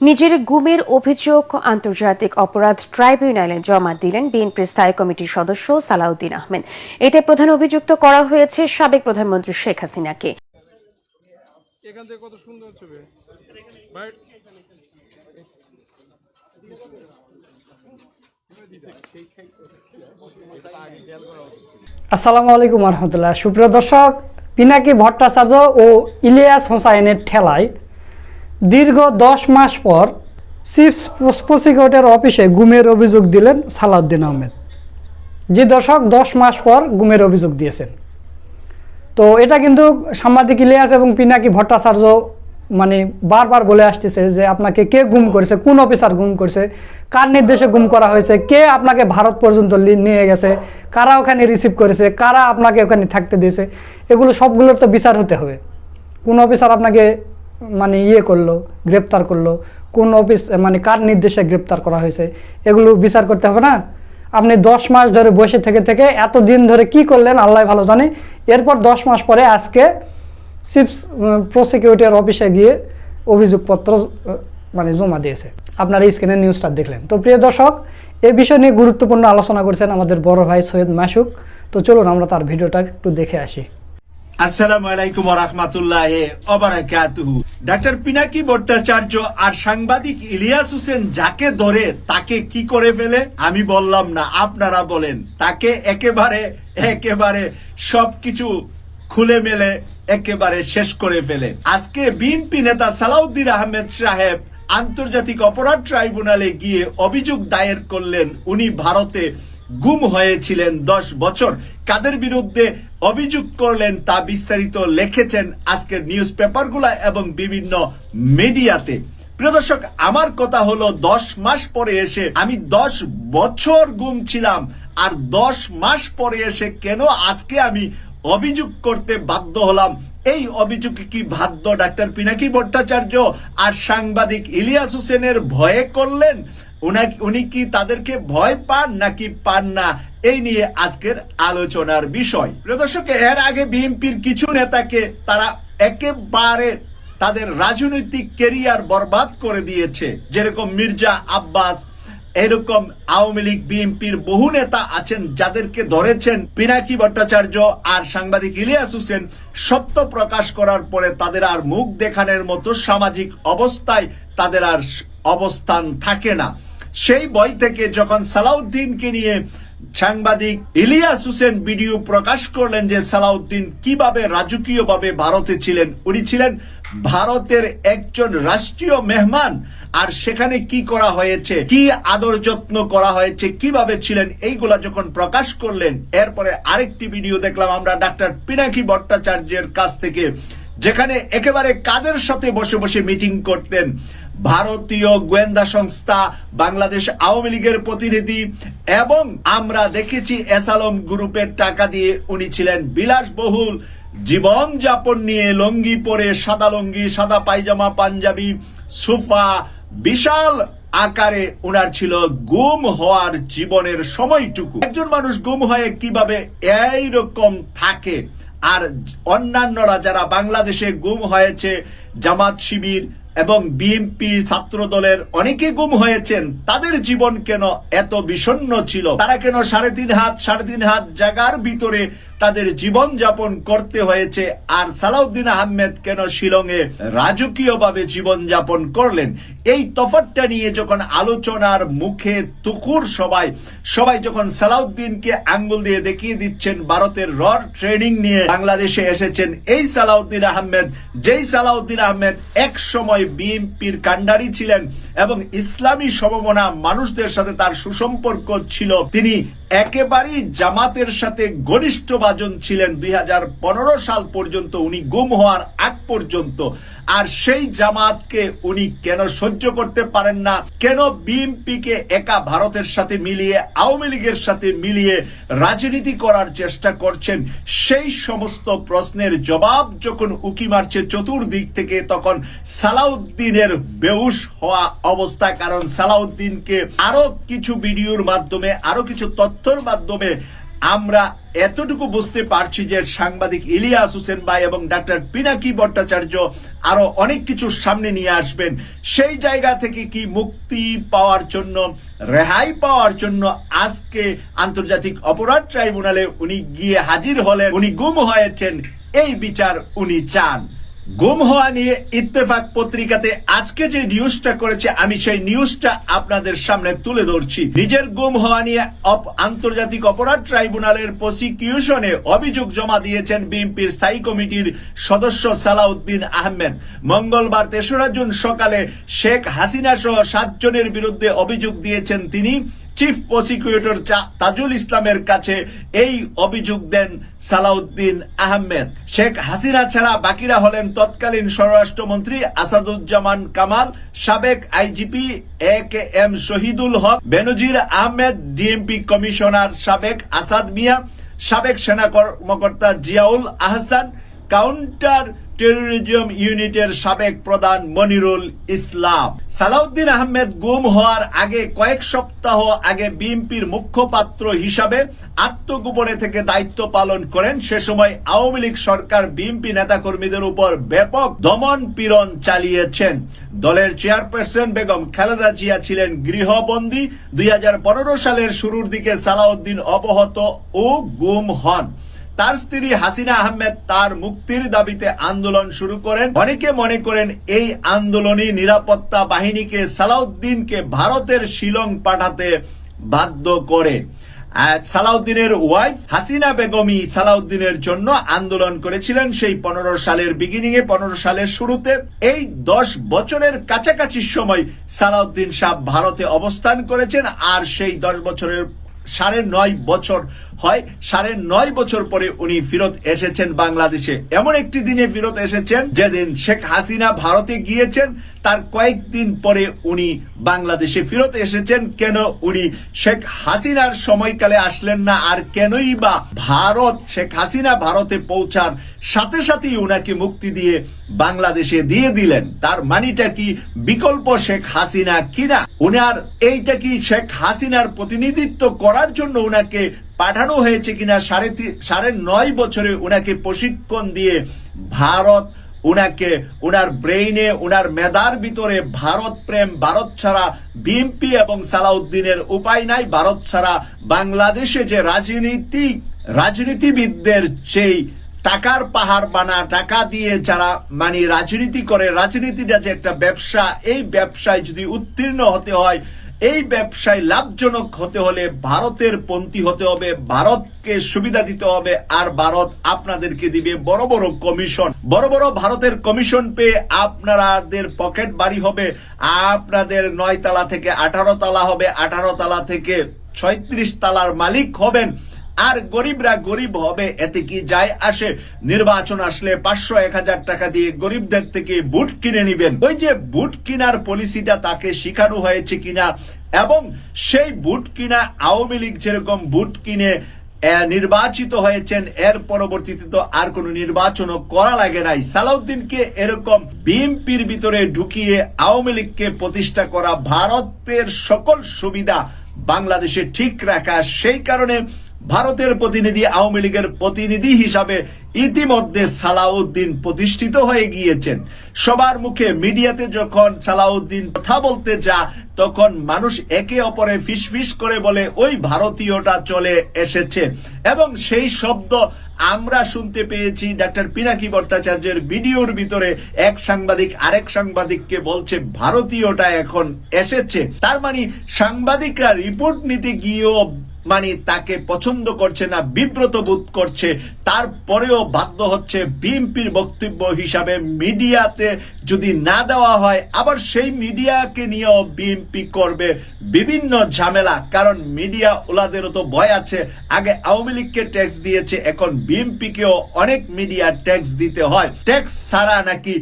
নিজের গুমের অভিযোগ আন্তর্জাতিক অপরাধ ট্রাইব্যুনালে জমা দিলেন বিএনপির স্থায়ী কমিটির সদস্য সালাউদ্দিন আহমেদ। এতে প্রধান অভিযুক্ত করা হয়েছে সাবেক প্রধানমন্ত্রী শেখ হাসিনাকে। এখান থেকে কত সুন্দর ছবি আসসালামু আলাইকুম রহমতুল্লাহ। সুপ্রিয় দর্শক পিনাকি ভট্টাচার্য ও ইলিয়াস হোসাইনের ঠেলায় দীর্ঘ দশ মাস পর চিফ প্রসিকিউটর অফিসে গুমের অভিযোগ দিলেন সালাউদ্দিন আহমেদ। যে দর্শক দশ মাস পর গুমের অভিযোগ দিয়েছেন। তো এটা কিন্তু সাংবাদিক ইলিয়াস এবং পিনাকি ভট্টাচার্য মানে বারবার বলে আসতেছে যে আপনাকে কে গুম করেছে, কোন অফিসার গুম করেছে, কার নির্দেশে গুম করা হয়েছে, কে আপনাকে ভারত পর্যন্ত নিয়ে গেছে, কারা ওখানে রিসিভ করেছে, কারা আপনাকে ওখানে থাকতে দিয়েছে, এগুলো সবগুলোর তো বিচার হতে হবে। কোন অফিসার আপনাকে মানে ইয়ে করল, গ্রেপ্তার করল, কোন অফিস মানে কার নির্দেশে গ্রেপ্তার করা হয়েছে, এগুলো বিচার করতে হবে না। আপনি দশ মাস ধরে বসে থেকে থেকে এত দিন ধরে কি করলেন, আল্লাহ ভালো জানে। এরপর দশ মাস পরে আজকে চিফ প্রসিকিউটর অফিসে গিয়ে অভিযোগপত্র মানে জমা দিয়েছে। আপনারা স্ক্রিনে নিউজটা দেখলেন। তো প্রিয় দর্শক, এ বিষয় নিয়ে গুরুত্বপূর্ণ আলোচনা করেছেন আমাদের বড় ভাই সৈয়দ মাসুক। তো চলুন আমরা তার ভিডিওটা একটু দেখে আসি। আসসালামু আলাইকুম রহমতুল্লাহ অবরাকাতুহু ডাক্তার পিনাকি ভট্টাচার্য আর সাংবাদিক ইলিয়াস হোসেন যাকে ধরে তাকে কি করে ফেলে? আমি বললাম না, আপনারা বলেন। তাকে একেবারে একেবারে সবকিছু খুলে মেলে, একেবারে শেষ করে ফেলে। আজকে বিএনপি নেতা সালাউদ্দিন আহমেদ সাহেব আন্তর্জাতিক অপরাধ ট্রাইব্যুনালে গিয়ে অভিযোগ দায়ের করলেন। উনি ভারতে গুম হয়েছিলেন দশ বছর। কাদের বিরুদ্ধে অভিযোগ করলেন তা বিস্তারিত লিখেছেন আজকের নিউজ পেপারগুলা এবং বিভিন্ন মিডিয়াতে। প্রিয় দর্শক, আমার কথা হলো দশ মাস পরে এসে আমি দশ বছর গুম ছিলাম। আর দশ মাস পরে এসে কেন আজকে আমি অভিযোগ করতে বাধ্য হলাম? এই অভিযোগ কি বাধ্য ডাক্তার পিনাকি ভট্টাচার্য আর সাংবাদিক ইলিয়াস হোসেনের ভয়ে করলেন? উনি কি তাদেরকে ভয় পান নাকি পান না? এই নিয়ে আজকের আলোচনার বিষয়। প্রিয় দর্শক, এর আগে বিএনপির কিছু নেতাকে তারা একেবারে তাদের রাজনৈতিক কেরিয়ার বরবাদ করে দিয়েছে। যেরকম মির্জা আব্বাস, এরকম আওয়ামী লীগ বিএনপির বহু নেতা আছেন যাদেরকে ধরেছেন পিনাকি ভট্টাচার্য আর সাংবাদিক ইলিয়াস হোসেন। সত্য প্রকাশ করার পরে তাদের আর মুখ দেখানোর মতো সামাজিক অবস্থায় তাদের আর অবস্থান থাকে না। সেই বই থেকে যখন সালাউদ্দিনকে নিয়ে সাংবাদিক ইলিয়াস হোসেন ভিডিও প্রকাশ করলেন যে সালাউদ্দিন কীভাবে রাজকীয়ভাবে ভারতে ছিলেন, উনি ছিলেন ভারতের একজন রাষ্ট্রীয় মেহমান। আর সেখানে কি করা হয়েছে, কি আদর যত্ন করা হয়েছে, কীভাবে ছিলেন, এইগুলা যখন প্রকাশ করলেন, এরপরে আরেকটি ভিডিও দেখলাম আমরা ডাক্তার পিনাকি ভট্টাচার্যের কাছ থেকে। যেখানে একেবারে কাদের সাথে বসে বসে মিটিং করতেন ভারতীয় গোয়েন্দা সংস্থা, বাংলাদেশ আওয়ামী লীগের প্রতিনিধি এবং আমরা দেখেছি এসালম গ্রুপের টাকা দিয়ে উনি ছিলেন বিলাসবহুল। জীবন যাপন নিয়ে লঙ্গি পরে সাদা লঙ্গি, সাদা পায়জামা, পাঞ্জাবি, সোফা, বিশাল আকারে উনার ছিল গুম হওয়ার জীবনের সময়টুকু। একজন মানুষ গুম হয়ে কীভাবে এই রকম থাকে? আর অন্যান্যরা যারা বাংলাদেশে গুম হয়েছে, জামাত শিবির এবং বিএনপি ছাত্র দলের অনেকে গুম হয়েছেন, তাদের জীবন কেন এত বিষণ্ন ছিল? তারা কেন সাড়ে তিন হাত, সাড়ে তিন হাত জায়গার ভিতরে তাদের জীবন যাপন করতে হয়েছে। আর সালাউদ্দিন আহমেদ কেন শিলংয়ে রাজকীয়ভাবে জীবন যাপন করলেন? এই তফাতটা নিয়ে যখন আলোচনার মুখে তুকুর সবাই সবাই যখন সালাউদ্দিনকে আঙ্গুল দিয়ে দেখিয়ে দিচ্ছেন, ভারতের রড ট্রেনিং নিয়ে বাংলাদেশে এসেছেন, এই সালাউদ্দিন আহমেদ, যেই সালাউদ্দিন আহমেদ এক সময় বিএনপির কান্ডারি ছিলেন এবং ইসলামী সমমনা মানুষদের সাথে তার সুসম্পর্ক ছিল, তিনি একেবারেই জামাতের সাথে ঘনিষ্ঠ বাজন ছিলেন দুই সাল পর্যন্ত, উনি গুম হওয়ার আগ পর্যন্ত। আর সেই জামাতকে উনি কেন সহ্য করতে পারেন না? কেন বিএনপিকে একা ভারতের সাথে মিলিয়ে, আওয়ামী লীগের সাথে মিলিয়ে রাজনীতি করার চেষ্টা করছেন? সেই সমস্ত প্রশ্নের জবাব যখন উকি মারছে চতুর্দিক থেকে, তখন সালাউদ্দিনের বেউস হওয়া অবস্থা। কারণ সালাউদ্দিনকে আরও কিছু ভিডিওর মাধ্যমে, আরও কিছু তথ্যর মাধ্যমে আমরা এতটুকু বুঝতে পারছি যে সাংবাদিক ইলিয়াস হোসেন ভাই এবং ডাক্তার পিনাকি ভট্টাচার্য আরও অনেক কিছু সামনে নিয়ে আসবেন। সেই জায়গা থেকে কি মুক্তি পাওয়ার জন্য, রেহাই পাওয়ার জন্য আজকে আন্তর্জাতিক অপরাধ ট্রাইব্যুনালে উনি গিয়ে হাজির হলেন, উনি গুম হয়েছেন, এই বিচার উনি চান। গুম হওয়া নিয়ে ইত্তেফাক পত্রিকাতে আজকে যে নিউজটা করেছে, আমি সেই নিউজটা আপনাদের সামনে তুলে ধরছি। নিজের গুম হওয়া নিয়ে আন্তর্জাতিক অপরাধ ট্রাইব্যুনালের প্রসিকিউশনে অভিযোগ জমা দিয়েছেন বিএনপির স্থায়ী কমিটির সদস্য সালাউদ্দিন আহমেদ। মঙ্গলবার তেসরা জুন সকালে শেখ হাসিনা সহ সাতজনের বিরুদ্ধে অভিযোগ দিয়েছেন তিনি। চিফ প্রসিকিউটর তাজুল ইসলামের কাছে এই অভিযোগ দেন সালাউদ্দিন আহমেদ। শেখ হাসিনা ছাড়া বাকিরা হলেন তৎকালীন স্বরাষ্ট্রমন্ত্রী আসাদুজ্জামান কামাল, সাবেক IGP A K M Shahidul Haque, Benazir Ahmed, DMP commissioner সাবেক আসাদ মিয়া, সাবেক সেনা কর্মকর্তা জিয়াউল আহসান, কাউন্টার টেরোরিজম ইউনিটের সাবেক প্রধান মনিরুল ইসলাম। সালাউদ্দিন আহমেদ গুম হওয়ার আগে কয়েক সপ্তাহ আগে বিএনপির মুখপাত্র হিসাবে আত্মগোপনে থেকে দায়িত্ব পালন করেন। সে সময় আওয়ামী লীগ সরকার বিএনপি নেতাকর্মীদের উপর ব্যাপক দমন পীড়ন চালিয়েছেন। দলের চেয়ারপারসন বেগম খালেদা জিয়া ছিলেন গৃহবন্দী। দুই হাজার বারো সালের শুরুর দিকে সালাউদ্দিন অবহত ও গুম হন। তার স্ত্রী হাসিনা আহমেদ তার মুক্তির দাবিতে আন্দোলন শুরু করেন। অনেকে মনে করেন এই আন্দোলনই নিরাপত্তা বাহিনীকে সালাউদ্দিনকে ভারতের শিলং পাঠাতে বাধ্য করে। সালাউদ্দিনের ওয়াইফ হাসিনা বেগমই সালাউদ্দিনের জন্য আন্দোলন করেছিলেন সেই পনেরো সালের বিগিনিং এ, পনেরো সালের শুরুতে। এই দশ বছরের কাছাকাছি সময় সালাউদ্দিন সাহ ভারতে অবস্থান করেছেন আর সেই দশ বছরের সাড়ে নয় বছর হয়। সাড়ে নয় বছর পরে উনি ফিরত এসেছেন বাংলাদেশে। এমন একটি দিনে ফিরত এসেছেন, যেদিন শেখ হাসিনা ভারতে গিয়েছেন তার কয়েকদিন পরে উনি বাংলাদেশে ফেরত এসেছেন। কেন উনি শেখ হাসিনার সময়কালে আসলেন না? আর কেনই বা ভারত, শেখ হাসিনা ভারতে পৌঁছার সাথে সাথেই উনাকে মুক্তি দিয়ে বাংলাদেশে দিয়ে দিলেন। তার মানিটা কি বিকল্প শেখ হাসিনা কিনা? উনার এইটা কি শেখ হাসিনার প্রতিনিধিত্ব করার জন্য উনাকে পাঠানো হয়েছে কিনা? সাড়ে সাড়ে নয় বছরে উনাকে প্রশিক্ষণ দিয়ে ভারত উনাকে, উনার ব্রেইনে, উনার মেধার ভিতরে ভারত প্রেম, ভারত ছাড়া বিএনপি এবং সালাউদ্দিনের উপায় নাই। ভারত ছাড়া বাংলাদেশে যে রাজনীতি, রাজনীতিবিদদের সেই টাকার পাহাড় বানা, টাকা দিয়ে যারা মানে রাজনীতি করে, রাজনীতিটা যে একটা ব্যবসা, এই ব্যবসায় যদি উত্তীর্ণ হতে হয় এই ব্যবসায় লাভজনক হতে হলে ভারতের পন্থী হতে হবে, ভারতকে সুবিধা দিতে হবে, আর ভারত আপনাদেরকে দিবে বড় বড় কমিশন। বড় বড় ভারতের কমিশন পেয়ে আপনাদের পকেট বাড়ি হবে, আপনাদের নয় তালা থেকে আঠারো তালা হবে, আঠারো তালা থেকে ছয়ত্রিশ তালার মালিক হবেন। আর গরিবরা গরিব হবে, এতে কি যায় আসে? নির্বাচন আসলে পাঁচশো এক হাজার টাকা দিয়ে গরিবদের থেকে বুট কিনে নিবেন। ওই যে বুট কিনার পলিসিটা তাকে শিখানো হয়েছে কিনা? এবং সেই বুট কিনা আওয়ামী লীগ যেরকম বুট কিনে নির্বাচিত হয়েছেন, এর পরবর্তীতে তো আর কোনো নির্বাচনও করা লাগে নাই। সালাউদ্দিনকে এরকম বিএনপির ভিতরে ঢুকিয়ে আওয়ামী লীগকে প্রতিষ্ঠা করা ভারতের সকল সুবিধা বাংলাদেশে ঠিক রাখা, সেই কারণে ভারতের প্রতিনিধি, আওয়ামী লীগের প্রতিনিধি হিসাবে ইতিমধ্যে সালাউদ্দিন প্রতিষ্ঠিত হয়ে গিয়েছেন। সবার মুখে মিডিয়াতে যখন সালাউদ্দিন কথা বলতে যা তখন মানুষ একে অপরে ফিসফিস করে বলে, ওই ভারতীয়টা চলে এসেছে। এবং সেই শব্দ আমরা শুনতে পেয়েছি ডাক্তার পিনাকি ভট্টাচার্যের ভিডিওর ভিতরে। এক সাংবাদিক আরেক সাংবাদিককে বলছে, ভারতীয়টা এখন এসেছে। তার মানে সাংবাদিকরা রিপোর্ট নিতে গিয়েও মানে তাকে পছন্দ করছে না, বিব্রত বোধ করছে। তারপরেও বাধ্য হচ্ছে বিএনপির বক্তব্য হিসাবে মিডিয়াতে যদি না দেওয়া হয়, আবার সেই মিডিয়াকে নিয়েও বিএনপি করবে বিভিন্ন ঝামেলা। কারণ মিডিয়া ওলাদেরও তো ভয় আছে। আগে আওয়ামী লীগকে ট্যাক্স দিয়েছে, এখন বিএনপিকেও অনেক মিডিয়া ট্যাক্স দিতে হয়। ট্যাক্স ছাড়া নাকি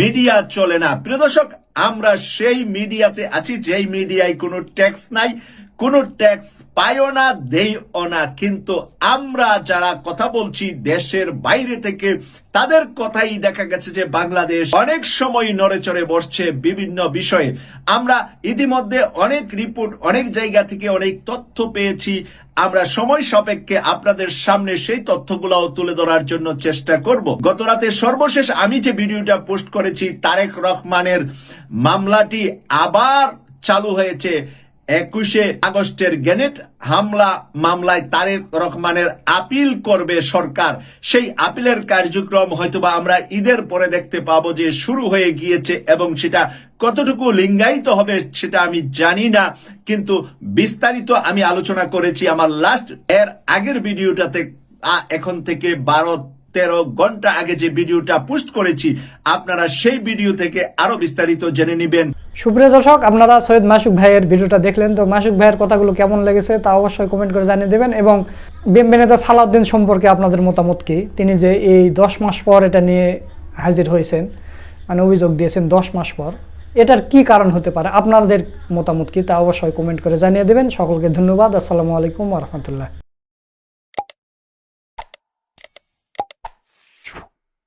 মিডিয়া চলে না। প্রিয় দর্শক, আমরা সেই মিডিয়াতে আছি, যেই মিডিয়ায় কোনো ট্যাক্স নাই। কোনো ট্যাক্স পাইও না, দেইও না। কিন্তু আমরা যারা কথা বলছি দেশের বাইরে থেকে, তাদের কথাই দেখা গেছে যে বাংলাদেশ অনেক সময় নড়েচড়ে বসছে বিভিন্ন বিষয়ে। আমরা ইতিমধ্যে অনেক রিপোর্ট, অনেক জায়গা থেকে অনেক তথ্য পেয়েছি। আমরা সময় সাপেক্ষে আপনাদের সামনে সেই তথ্যগুলোও তুলে ধরার জন্য চেষ্টা করব। গত রাতে সর্বশেষ আমি যে ভিডিওটা পোস্ট করেছি, তারেক রহমানের মামলাটি আবার চালু হয়েছে। একুশে আগস্টের গ্যানেট হামলা মামলায় তারেক রহমানের আপিল করবে সরকার। সেই আপিলের কার্যক্রম হয়তোবা আমরা ঈদের পরে দেখতে পাবো যে শুরু হয়ে গিয়েছে এবং সেটা কতটুকু লিঙ্গায়িত হবে সেটা আমি জানি না, কিন্তু বিস্তারিত আমি আলোচনা করেছি আমার লাস্ট। এর আগের ভিডিওটাতে এখন থেকে বারো, তেরো ঘণ্টা আগে যে ভিডিওটা পোস্ট করেছি, আপনারা সেই ভিডিও থেকে আরও বিস্তারিত জেনে নেবেন। সুপ্রিয় দর্শক, আপনারা সৈয়দ মাসুক ভাইয়ের ভিডিওটা দেখলেন, তো মাসুক ভাইয়ের কথাগুলো কেমন লেগেছে তা অবশ্যই কমেন্ট করে জানিয়ে দেবেন এবং বিএমপি নেতা সালাউদ্দিন সম্পর্কে আপনাদের মতামত কি? তিনি যে এই দশ মাস পর এটা নিয়ে হাজির হয়েছেন মানে অভিযোগ দিয়েছেন দশ মাস পর, এটার কি কারণ হতে পারে? আপনাদের মতামত কি তা অবশ্যই কমেন্ট করে জানিয়ে দেবেন। সকলকে ধন্যবাদ। আসসালামু আলাইকুম রহমতুল্লাহ।